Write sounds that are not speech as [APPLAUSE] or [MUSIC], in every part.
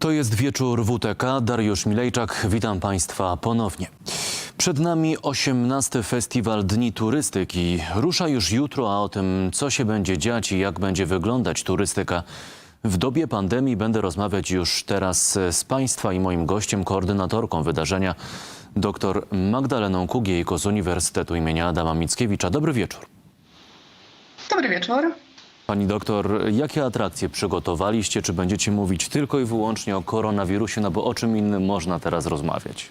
To jest wieczór WTK. Dariusz Milejczak, witam Państwa ponownie. Przed nami 18. Festiwal Dni Turystyki. Rusza już jutro, a o tym, co się będzie dziać i jak będzie wyglądać turystyka w dobie pandemii, będę rozmawiać już teraz z Państwa i moim gościem, koordynatorką wydarzenia, dr Magdaleną Kugiejko z Uniwersytetu imienia Adama Mickiewicza. Dobry wieczór. Dobry wieczór. Pani doktor, jakie atrakcje przygotowaliście? Czy będziecie mówić tylko i wyłącznie o koronawirusie? No bo o czym innym można teraz rozmawiać?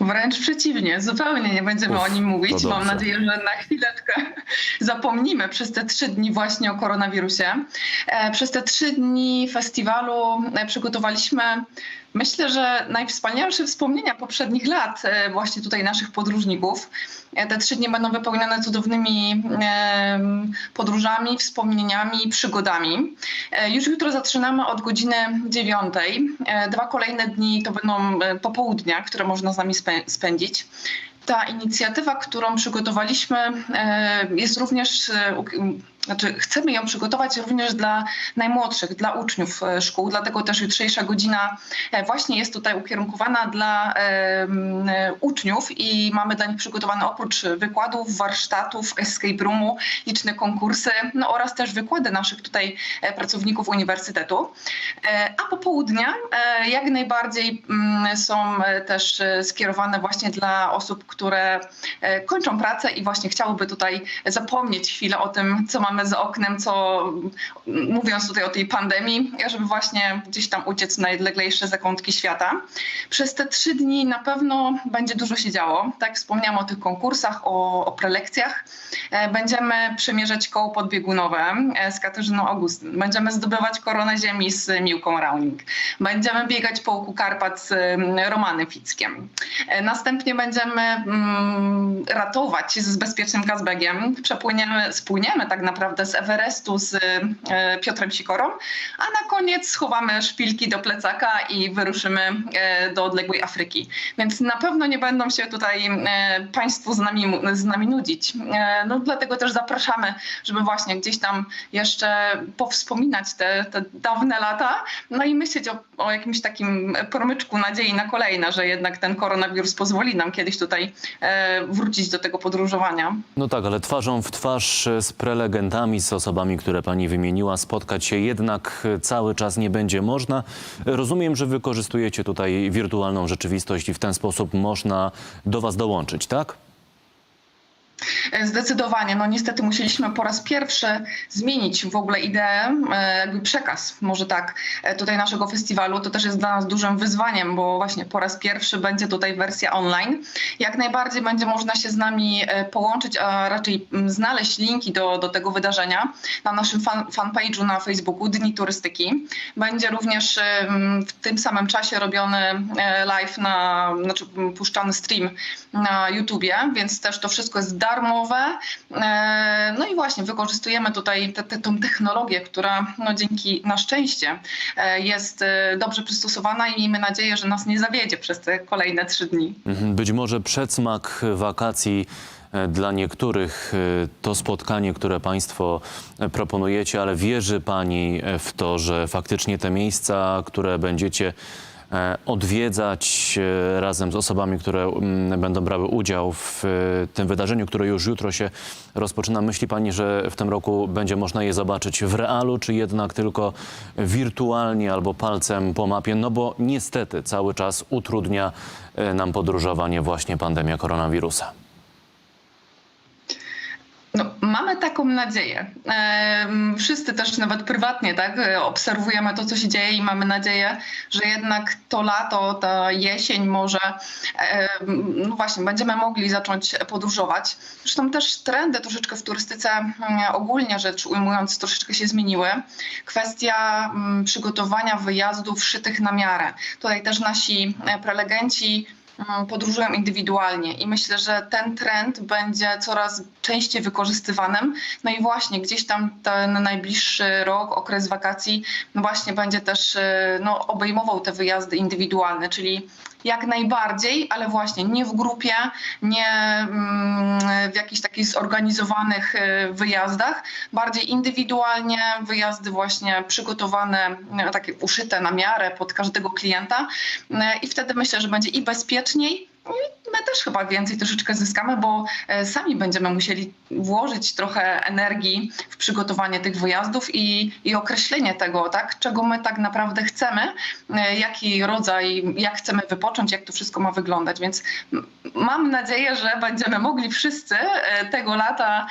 Wręcz przeciwnie, zupełnie nie będziemy Uf, o nim mówić. Mam nadzieję, że na chwileczkę [LAUGHS] zapomnimy przez te trzy dni właśnie o koronawirusie. E, Przez te trzy dni festiwalu e, przygotowaliśmy, myślę, że najwspanialsze wspomnienia poprzednich lat e, właśnie tutaj naszych podróżników. E, Te trzy dni będą wypełnione cudownymi podróżami, wspomnieniami, przygodami. E, Już jutro zaczynamy od godziny dziewiątej. Dwa kolejne dni to będą popołudnia, które można z nami spę- spędzić. Ta inicjatywa, którą przygotowaliśmy, e, jest również, e, znaczy chcemy ją przygotować również dla najmłodszych, dla uczniów e, szkół, dlatego też jutrzejsza godzina właśnie jest tutaj ukierunkowana dla uczniów i mamy dla nich przygotowane oprócz wykładów, warsztatów, escape roomu, liczne konkursy, no oraz też wykłady naszych tutaj pracowników uniwersytetu. A popołudnia jak najbardziej są też skierowane właśnie dla osób, które e, kończą pracę i właśnie chciałyby tutaj zapomnieć chwilę o tym, co mamy za oknem, co mówiąc tutaj o tej pandemii, żeby właśnie gdzieś tam uciec w najodleglejsze zakątki świata. Przez te trzy dni na pewno będzie dużo się działo. Tak wspomniałam o tych konkursach, o, o prelekcjach. E, Będziemy przemierzać koło podbiegunowe e, z Katarzyną Augustyn. Będziemy zdobywać koronę ziemi z Miłką Rauning. Będziemy biegać po łuku Karpat z mm, Romanem Fickiem. Następnie będziemy ratować z bezpiecznym Kazbegiem. Przepłyniemy, spłyniemy tak naprawdę z Everestu z e, Piotrem Sikorą, a na koniec schowamy szpilki do plecaka i wyruszymy e, do odległej Afryki. Więc na pewno nie będą się tutaj e, Państwo z nami, z nami nudzić. No, dlatego też zapraszamy, żeby właśnie gdzieś tam jeszcze powspominać te, te dawne lata, no i myśleć o, o jakimś takim promyczku nadziei na kolejne, że jednak ten koronawirus pozwoli nam kiedyś tutaj e, wrócić do tego podróżowania. No tak, ale twarzą w twarz z prelegentami, z osobami, które pani wymieniła, spotkać się jednak cały czas nie będzie można. Rozumiem, że wykorzystujecie tutaj wirtualną rzeczywistość i w ten sposób można do was dołączyć, tak? E, Zdecydowanie. No niestety musieliśmy po raz pierwszy zmienić w ogóle ideę, e, jakby przekaz, może tak, e, tutaj naszego festiwalu. To też jest dla nas dużym wyzwaniem, bo właśnie po raz pierwszy będzie tutaj wersja online. Jak najbardziej będzie można się z nami połączyć, a raczej mm, znaleźć linki do, do tego wydarzenia na naszym fan, fanpage'u na Facebooku Dni Turystyki. Będzie również w tym samym czasie robiony live na, znaczy puszczany stream na YouTubie, więc też to wszystko jest darmowe. E, No i właśnie wykorzystujemy tutaj te, te, tą technologię, która no dzięki na szczęście e, jest e, dobrze przystosowana i miejmy nadzieję, że nas nie zawiedzie przez te kolejne trzy dni. Mhm, Być może przedsmak wakacji e, dla niektórych to spotkanie, które Państwo proponujecie, ale wierzy Pani w to, że faktycznie te miejsca, które będziecie odwiedzać e, razem z osobami, które mm, będą brały udział w e, tym wydarzeniu, które już jutro się rozpoczyna. Myśli Pani, że w tym roku będzie można je zobaczyć w realu, czy jednak tylko wirtualnie albo palcem po mapie? No bo niestety cały czas utrudnia e, nam podróżowanie właśnie pandemia koronawirusa. Mamy taką nadzieję. Wszyscy też nawet prywatnie tak, obserwujemy to, co się dzieje i mamy nadzieję, że jednak to lato, ta jesień może, no właśnie, będziemy mogli zacząć podróżować. Zresztą też trendy troszeczkę w turystyce mm, ogólnie rzecz ujmując troszeczkę się zmieniły. Kwestia mm, przygotowania wyjazdów szytych na miarę. Tutaj też nasi prelegenci podróżują indywidualnie i myślę, że ten trend będzie coraz częściej wykorzystywanym. No i właśnie gdzieś tam ten najbliższy rok, okres wakacji, no właśnie będzie też e, no, obejmował te wyjazdy indywidualne, czyli jak najbardziej, ale właśnie nie w grupie, nie mm, w jakichś takich zorganizowanych e, wyjazdach, bardziej indywidualnie, wyjazdy właśnie przygotowane, e, takie uszyte na miarę pod każdego klienta i wtedy myślę, że będzie i bezpieczniej, i my też chyba więcej troszeczkę zyskamy, bo e, sami będziemy musieli włożyć trochę energii w przygotowanie tych wyjazdów i, i określenie tego, tak, czego my tak naprawdę chcemy, e, jaki rodzaj, jak chcemy wypocząć, jak to wszystko ma wyglądać. Więc mam nadzieję, że będziemy mogli wszyscy e, tego lata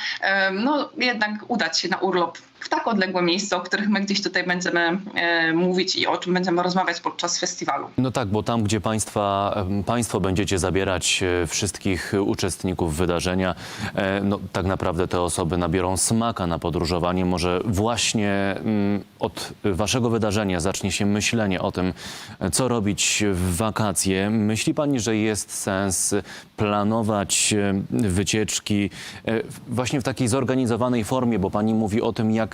no, jednak udać się na urlop w tak odległe miejsca, o których my gdzieś tutaj będziemy e, mówić i o czym będziemy rozmawiać podczas festiwalu. No tak, bo tam, gdzie państwa, państwo będziecie zabierać e, wszystkich uczestników wydarzenia, e, no tak naprawdę te osoby nabiorą smaka na podróżowanie. Może właśnie mm, od waszego wydarzenia zacznie się myślenie o tym, co robić w wakacje. Myśli pani, że jest sens planować wycieczki e, właśnie w takiej zorganizowanej formie, bo pani mówi o tym, jak,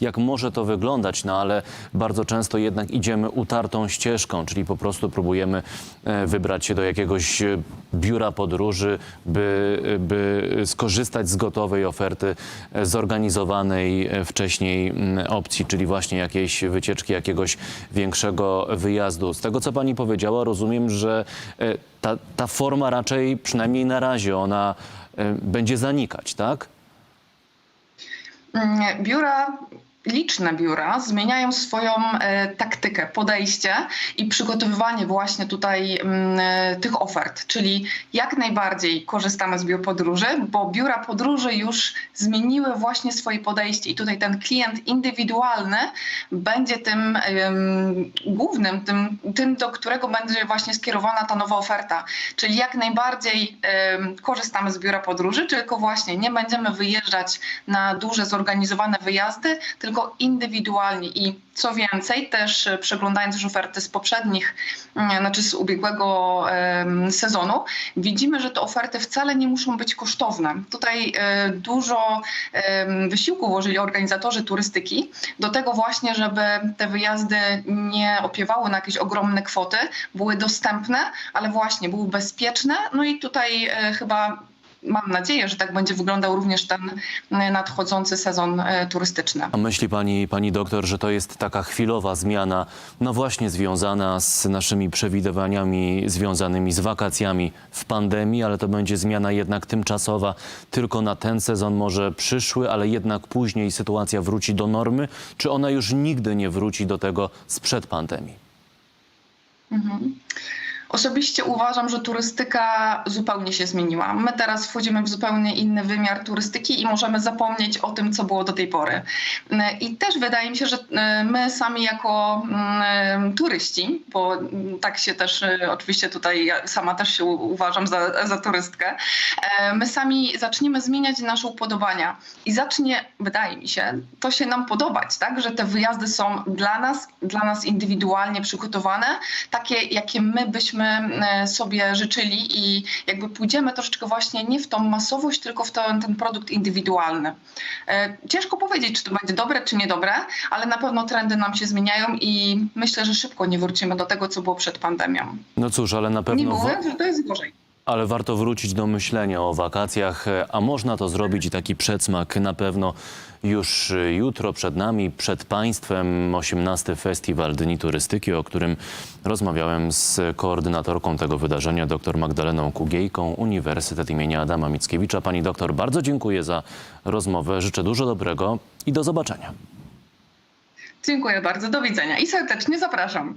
jak może to wyglądać, no ale bardzo często jednak idziemy utartą ścieżką, czyli po prostu próbujemy e, wybrać się do jakiegoś e, biura podróży, by, by skorzystać z gotowej oferty, e, zorganizowanej wcześniej mm, opcji, czyli właśnie jakiejś wycieczki, jakiegoś większego wyjazdu. Z tego, co pani powiedziała, rozumiem, że ta, ta forma raczej, przynajmniej na razie, ona będzie zanikać, tak? Mm, Biura, liczne biura zmieniają swoją e, taktykę, podejście i przygotowywanie właśnie tutaj mm, e, tych ofert, czyli jak najbardziej korzystamy z biur podróży, bo biura podróży już zmieniły właśnie swoje podejście i tutaj ten klient indywidualny będzie tym głównym, tym, tym, do którego będzie właśnie skierowana ta nowa oferta, czyli jak najbardziej korzystamy z biura podróży, tylko właśnie nie będziemy wyjeżdżać na duże zorganizowane wyjazdy, tylko indywidualnie i co więcej, też e, przeglądając już oferty z poprzednich, mm, znaczy z ubiegłego sezonu, widzimy, że te oferty wcale nie muszą być kosztowne. Tutaj e, dużo wysiłku włożyli organizatorzy turystyki do tego właśnie, żeby te wyjazdy nie opiewały na jakieś ogromne kwoty, były dostępne, ale właśnie były bezpieczne. No i tutaj e, chyba mam nadzieję, że tak będzie wyglądał również ten e, nadchodzący sezon e, turystyczny. A myśli pani, pani doktor, że to jest taka chwilowa zmiana, no właśnie związana z naszymi przewidywaniami związanymi z wakacjami w pandemii, ale to będzie zmiana jednak tymczasowa, tylko na ten sezon, może przyszły, ale jednak później sytuacja wróci do normy, czy ona już nigdy nie wróci do tego sprzed pandemii? Osobiście uważam, że turystyka zupełnie się zmieniła. My teraz wchodzimy w zupełnie inny wymiar turystyki i możemy zapomnieć o tym, co było do tej pory. I też wydaje mi się, że e, my sami jako mm, turyści, bo tak się też e, oczywiście tutaj ja sama też się uważam za, za turystkę, e, my sami zaczniemy zmieniać nasze upodobania i zacznie, wydaje mi się, to się nam podobać, tak, że te wyjazdy są dla nas, dla nas indywidualnie przygotowane, takie, jakie my byśmy e, sobie życzyli i jakby pójdziemy troszeczkę właśnie nie w tą masowość, tylko w ten, ten produkt indywidualny. E, Ciężko powiedzieć, czy to będzie dobre, czy niedobre, ale na pewno trendy nam się zmieniają i myślę, że szybko nie wrócimy do tego, co było przed pandemią. No cóż, ale na Nie pewno... wa- mówiąc, że to jest gorzej. Ale warto wrócić do myślenia o wakacjach, a można to zrobić i taki przedsmak na pewno już jutro przed nami, przed Państwem 18 Festiwal Dni Turystyki, o którym rozmawiałem z koordynatorką tego wydarzenia, dr Magdaleną Kugiejką, Uniwersytet imienia Adama Mickiewicza. Pani doktor, bardzo dziękuję za rozmowę, życzę dużo dobrego i do zobaczenia. Dziękuję bardzo, do widzenia i serdecznie zapraszam.